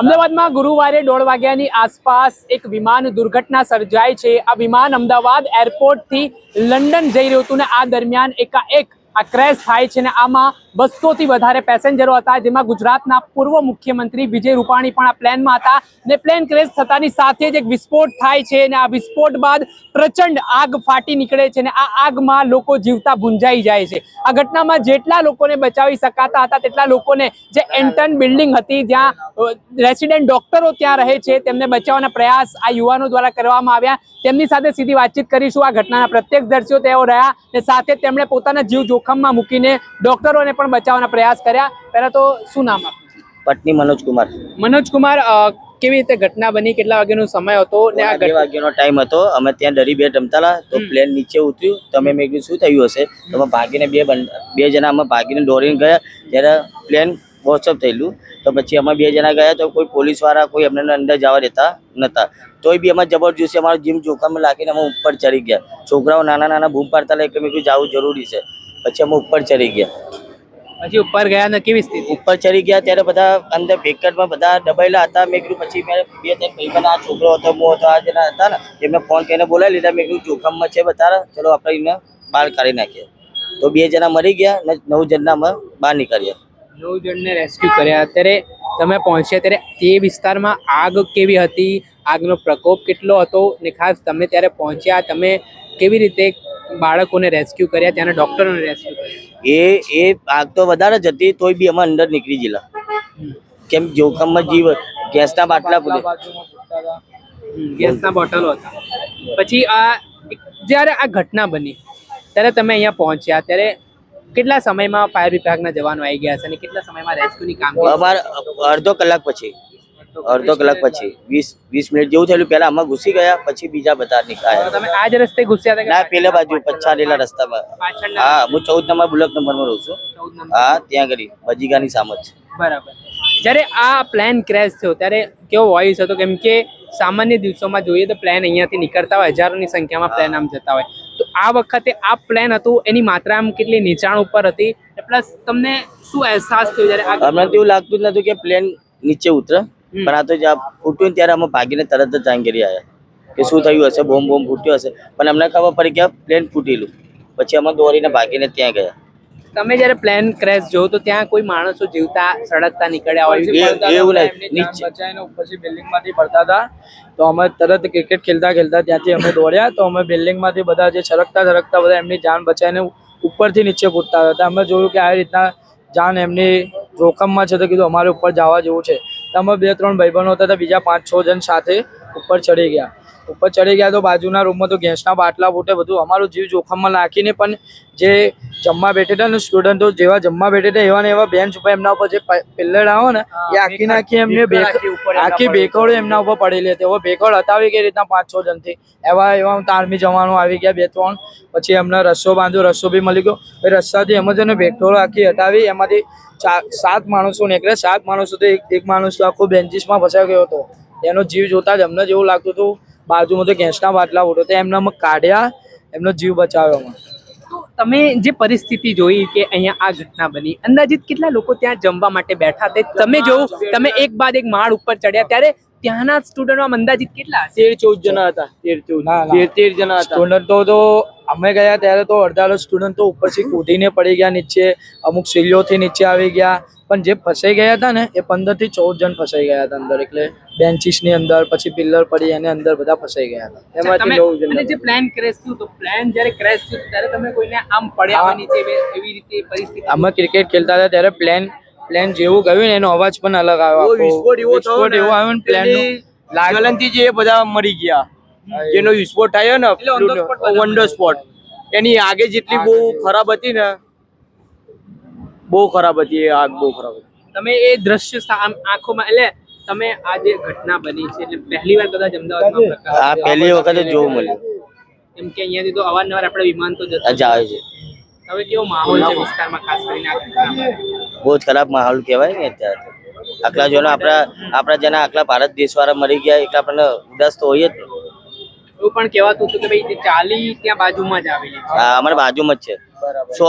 અમદાવાદમાં ગુરુવારે દોઢ વાગ્યાની આસપાસ એક વિમાન દુર્ઘટના સર્જાય છે. આ વિમાન અમદાવાદ એરપોર્ટથી લંડન જઈ રહ્યું હતું ને આ દરમિયાન એકાએક આ ક્રેશ થાય છે ને આમાં બસોથી વધારે પેસેન્જરો હતા, જેમાં ગુજરાતના પૂર્વ મુખ્યમંત્રી વિજય રૂપાણી પણ આ પ્લેનમાં હતા. ને પ્લેન ક્રેશ થતાની સાથે જ એક વિસ્ફોટ થાય છે અને આ વિસ્ફોટ બાદ પ્રચંડ આગ ફાટી નીકળે છે ને આ આગમાં લોકો જીવતા ભૂંજાઈ જાય છે. આ ઘટનામાં જેટલા લોકોને બચાવી શકાતા હતા, તેટલા લોકોને જે એન્ટન બિલ્ડિંગ હતી, જ્યાં રેસિડેન્ટ ડોક્ટરો ત્યાં રહે છે, તેમને બચાવવાના પ્રયાસ આ યુવાનો દ્વારા કરવામાં આવ્યા. તેમની સાથે સીધી વાતચીત કરીશું આ ઘટનાના પ્રત્યક્ષદર્શીઓ તેઓ રહ્યા ને સાથે તેમણે પોતાના જીવ જોખમમાં મૂકીને ડોક્ટરોને પણ બચાવવાના પ્રયાસ કર્યા. પહેલા તો શું નામ આપનું? પત્ની મનોજ કુમાર. મનોજ કુમાર કેવી રીતે ઘટના બની? કેટલા વાગ્યાનો સમય હતો ને આ બે વાગ્યાનો ટાઈમ હતો. અમે ત્યાં દરી બે રમતા તો પ્લેન નીચે ઉતર્યું. તો અમે મેં કીધું શું થયું હશે? તો અમે ભાગીને બે બં- બે જણા અમે ભાગીને દોડીને ગયા. ત્યારે પ્લેન વોટ્સઅપ થયેલું. તો પછી અમે બે જણા ગયા. તો કોઈ પોલીસવાળા કોઈ અમને અંદર જવા દેતા નહોતા તોય બી અમે જબરજસ્તી અમારો જીમ જોખમ લાગીને અમે ઉપર ચડી ગયા. છોકરાઓ નાના નાના બૂમ પાડતા એટલે મેં કીધું જવું જરૂરી છે. પછી અમે ઉપર ચડી ગયા. પછી ઉપર ગયા ને કેવી સ્થિતિ? ઉપર ચડી ગયા ત્યારે બધા અંદર ભેકટમાં બધા દબાયેલા હતા. મેં કીધું પછી મેં બે ત્રણ ભાઈબંધ આ છોકરો હતો મો હતો આ જેના હતા ને એમને ફોન કરીને બોલાવી લીધા. મેં કીધું જોખમમાં છે બતારા ચલો આપણે એને બહાર કાઢી નાખીએ. તો બે જણા મરી ગયા ને નવ જણના અમે બહાર નીકળ્યા. નવ જણને રેસ્ક્યુ કર્યા. અત્યારે તમે પહોંચ્યા ત્યારે તે વિસ્તારમાં આગ કેવી હતી? આગનો પ્રકોપ કેટલો હતો? ને ખાસ તમે ત્યારે પહોંચ્યા. તમે કેવી રીતે બાળકોને રેસ્ક્યુ કર્યા ત્યાંના ડોક્ટરોને રેસ્ક્યુ કર્યા એ એ આગ તો વધારે જ હતી તોય બી અમે અંદર નીકળી ગયેલા. કેમ જોખમમાં જીવ ગેસના બાટલા પૂરે ગેસના બોટલો હતા. પછી આ જ્યારે આ ઘટના બની ત્યારે તમે અહીંયા પહોંચ્યા ત્યારે કેટલા સમયમાં ફાયર વિભાગના જવાનો આવી ગયા છે અને કેટલા સમયમાં રેસ્ક્યુની કામગીરી અમારે અડધો કલાક પછી. અડધો કલાક પછી. વીસ વીસ મિનિટ જેવું થયેલું. પેલા અમે ઘૂસી ગયા પછી બીજા બધા નીકળ્યા. તમે આ જ રસ્તે ઘૂસ્યા હતા ના પેલા બાજુ પછાડેલા રસ્તામાં. હા હું ચૌદ નંબર બુલક નંબરમાં રહું છું. હા ત્યાં આગળ બજીગાની સામે જ. બરાબર. જ્યારે આ પ્લેન ક્રેશ થયો ત્યારે કેવો વોઇસ હતો? કેમ કે સામાન્ય દિવસોમાં જોઈએ તો પ્લેન અહીંયાથી નીકળતા હોય હજારોની સંખ્યામાં પ્લેન આમ જતા હોય. તો આ વખતે આ પ્લેન હતું એની માત્રા આમ કેટલી નીચાણ ઉપર હતી? પ્લસ તમને શું અહેસાસ થયો જ્યારે અમને એવું લાગતું જ નતું કે પ્લેન નીચે ઉતરે. પણ આ તો જ્યાં ફૂટ્યું ને ત્યારે અમે ભાગીને તરત જ જાંગીરી આવ્યા. કે શું થયું હશે? બોમ્બ બોમ્બ ફૂટ્યો હશે. પણ અમને ખબર પડી કે પ્લેન ફૂટેલું. પછી અમે દોડીને ભાગીને ત્યાં ગયા. તમે જ્યારે પ્લેન ક્રેશ જોયો તો ત્યાં કોઈ માણસો જીવતા સળગતા નીકળ્યા હોય? એ- એવું નહીં. નીચે બચાવીને ઉપરથી પડતા હતા. તો અમે તરત ક્રિકેટ ખેલતા ખેલતા ત્યાંથી અમે દોડ્યા. તો અમે બિલ્ડિંગમાંથી બધા જે છરકતા છરકતા બધા એમની જાન બચાવીને ઉપરથી નીચે કૂદતા હતા. અમે જોયું કે આ રીતના જાન એમની જોખમમાં છે તો કીધું અમારે ઉપર જવા જેવું છે. અમે બે ત્રણ ભાઈબંધો હતા બીજા પાંચ છ જણ સાથે ઉપર ચડી ગયા. ઉપર ચડી ગયા તો બાજુના રૂમમાં તો ગેસના બાટલા બોટે બધું અમારું જીવ જોખમમાં નાખીને પણ જે જમવા બેઠા હતા ને સ્ટુડન્ટો જેવા જમવા બેઠા હતા એવા ને એવા બેન્ચ ઉપર એમના ઉપર જે પિલ્લર આવો ને એ આખી નાખી એમને આખી બેકડો એમના ઉપર પડેલી હતી. હવે બેકડ હટાવી કઈ રીતના પાંચ છ જણથી. એવા એવા તારમી જવાનો આવી ગયા બે ત્રણ. પછી એમને રસ્સો બાંધ્યો રસ્સો બી મળી ગયો. એ રસ્તાથી એમ જ એને બેકડોળો આખી હટાવી એમાંથી સાત માણસો નીકળ્યા. સાત માણસો તો એક માણસ તો આખો બેન્ચીસમાં ફસાઈ ગયો હતો. એનો જીવ જોતા જ અમને જેવું લાગતું હતું બાજુમાં તો ગેસના બાટલા ઉઠો તો એમને અમે કાઢ્યા એમનો જીવ બચાવ્યો અમે તમે જે પરિસ્થિતિ જોઈ કે અહીંયા આ ઘટના બની અંદાજિત કેટલા લોકો ત્યાં જમવા માટે બેઠા તે તમે જોયું તમે એક બાદ એક માળ ઉપર ચડ્યા ત્યારે ત્યાંના સ્ટુડન્ટો અંદાજિત કેટલા તેર ચૌદ જણા હતા તેર ચૌદ. તેર તેર જણા હતા. સ્ટુડન્ટો તો અમે ગયા ત્યારે તો અડધા સ્ટુડન્ટ તો ઉપરથી કૂદીને પડી ગયા નીચે અમુક સીડીઓથી નીચે આવી ગયા પણ જે ફસાઈ ગયા હતા ને એ પંદરથી ચૌદ જણ ફસાઈ ગયા હતા અંદર. એટલે બેન્ચીસની અંદર પછી પિલ્લર પડી એની અંદર બધા ફસાઈ ગયા હતા. એમાંથી નવ જણ જે પ્લાન ક્રેશ થયું તો પ્લાન જ્યારે ક્રેશ થયું ત્યારે તમે કોઈને આમ પડ્યા નીચે એવી- રીતે પરિસ્થિતિ અમે ક્રિકેટ ખેલતા હતા ત્યારે પ્લેન પ્લેન જેવું ગયું ને એનો અવાજ પણ અલગ આવ્યો આખો. વિસ્ફોટ એવો થયો એવો આવ્યો ને પ્લેન લાગલનથી જે બધા મરી ગયા. જેનો વિસ્ફોટ થયો ને વન ધ સ્પોટ એની આગે જેટલી બહુ ખરાબ હતી ને બહુ ખરાબ હતી એ આગ બહુ ખરાબ હતી. તમે એ દ્રશ્ય આમ આંખોમાં એટલે તમે આ જે ઘટના બની છે એટલે પહેલી વાર કદાચ અમદાવાદમાં આ પહેલી વખત જ જોવું મળ્યું. કેમ કે અહીંયાથી તો અવારનવાર આપણે વિમાન તો જતા આ છે. હવે કેવો માહોલ છે વિસ્તારમાં ખાસ કરીને આ ઘટનામાં? બહુ જ ખરાબ માહોલ કહેવાય ને અત્યારે. આટલા જોને આપણા આપણા જેના આટલા ભારત દેશવાળા મરી ગયા એટલે આપણને ઉદાસ તો હોય જ. એવું પણ કહેવાતું હતું કે ભાઈ ચાલી ત્યાં બાજુમાં જ આવેલી છે. હા અમારે બાજુમાં જ છે. સો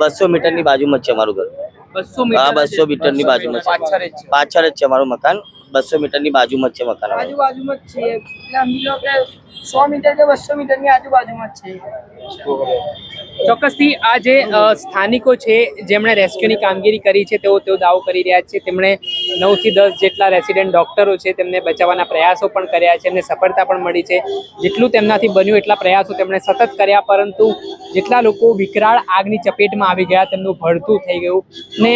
બસો મીટરની બાજુમાં જ છે અમારું ઘર. બસો હા મીટર બસો મીટરની બાજુમાં છે. પાછળ જ છે. અમારું મકાન. બસો મીટરની બાજુમાં જ છે મકાન. આજુબાજુમાં જ છે. સો મીટર કે બસો મીટરની આજુબાજુમાં જ છે. ચોક્કસથી આ જે સ્થાનિકો છે, જેમણે રેસ્ક્યુની કામગીરી કરી છે, તેઓ તેઓ દાવો કરી રહ્યા છે. તેમણે નવથી દસ જેટલા રેસિડેન્ટ ડૉક્ટરો છે, તેમને બચાવવાના પ્રયાસો પણ કર્યા છે, એમને સફળતા પણ મળી છે. જેટલું તેમનાથી બન્યું એટલા પ્રયાસો તેમણે સતત કર્યા, પરંતુ જેટલા લોકો વિકરાળ આગની ચપેટમાં આવી ગયા, તેમનું ભળતું થઈ ગયું. ને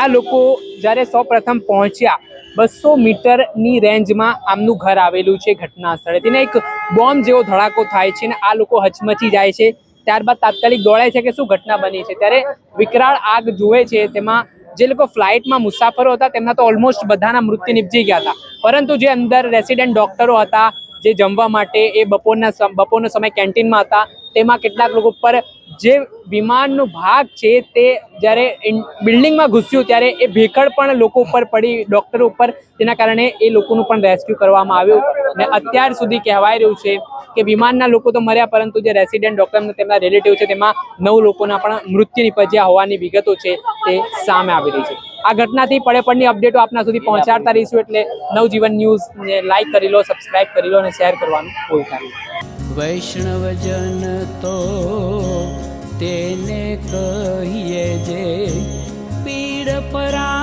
આ લોકો જ્યારે સૌ પ્રથમ પહોંચ્યા બસો મીટરની રેન્જમાં આમનું ઘર આવેલું છે ઘટના સ્થળે તેને એક બોમ્બ જેવો ધડાકો થાય છે ને આ લોકો હચમચી જાય છે. ત્યારબાદ તાત્કાલિક દોડાય છે કે શું ઘટના બની છે? ત્યારે વિકરાળ આગ જુએ છે. તેમાં જે લોકો ફ્લાઇટમાં મુસાફરો હતા, તેમના તો ઓલમોસ્ટ બધાના મૃત્યુ નિપજી ગયા હતા. પરંતુ જે અંદર રેસિડેન્ટ ડોક્ટરો હતા જે જમવા માટે એ બપોરના બપોરનો સમય કેન્ટીનમાં હતા, તેમાં કેટલાક લોકો પર જે વિમાનનો ભાગ છે તે જ્યારે બિલ્ડિંગમાં ઘૂસ્યું ત્યારે એ ભેખડ પણ લોકો ઉપર પડી, ડૉક્ટરો ઉપર, તેના કારણે એ લોકોનું પણ રેસ્ક્યુ કરવામાં આવ્યું. ને અત્યાર સુધી કહેવાય રહ્યું છે કે વિમાનના લોકો તો મર્યા, પરંતુ જે રેસિડેન્ટ ડૉક્ટર અને તેમના રિલેટિવ છે, તેમાં નવ લોકોના પણ મૃત્યુ નિપજ્યા હોવાની વિગતો છે તે સામે આવી રહી છે. આ ઘટનાથી પડે પડની અપડેટો આપના સુધી પહોંચાડતા રહીશું એટલે નવજીવન ન્યૂઝને લાઈક કરી લો સબસ્ક્રાઇબ કરી લો અને શેર કરવાનું ભૂલતા નહીં. વૈષ્ણવજન તો તેને કહીએ જે પીડ પરા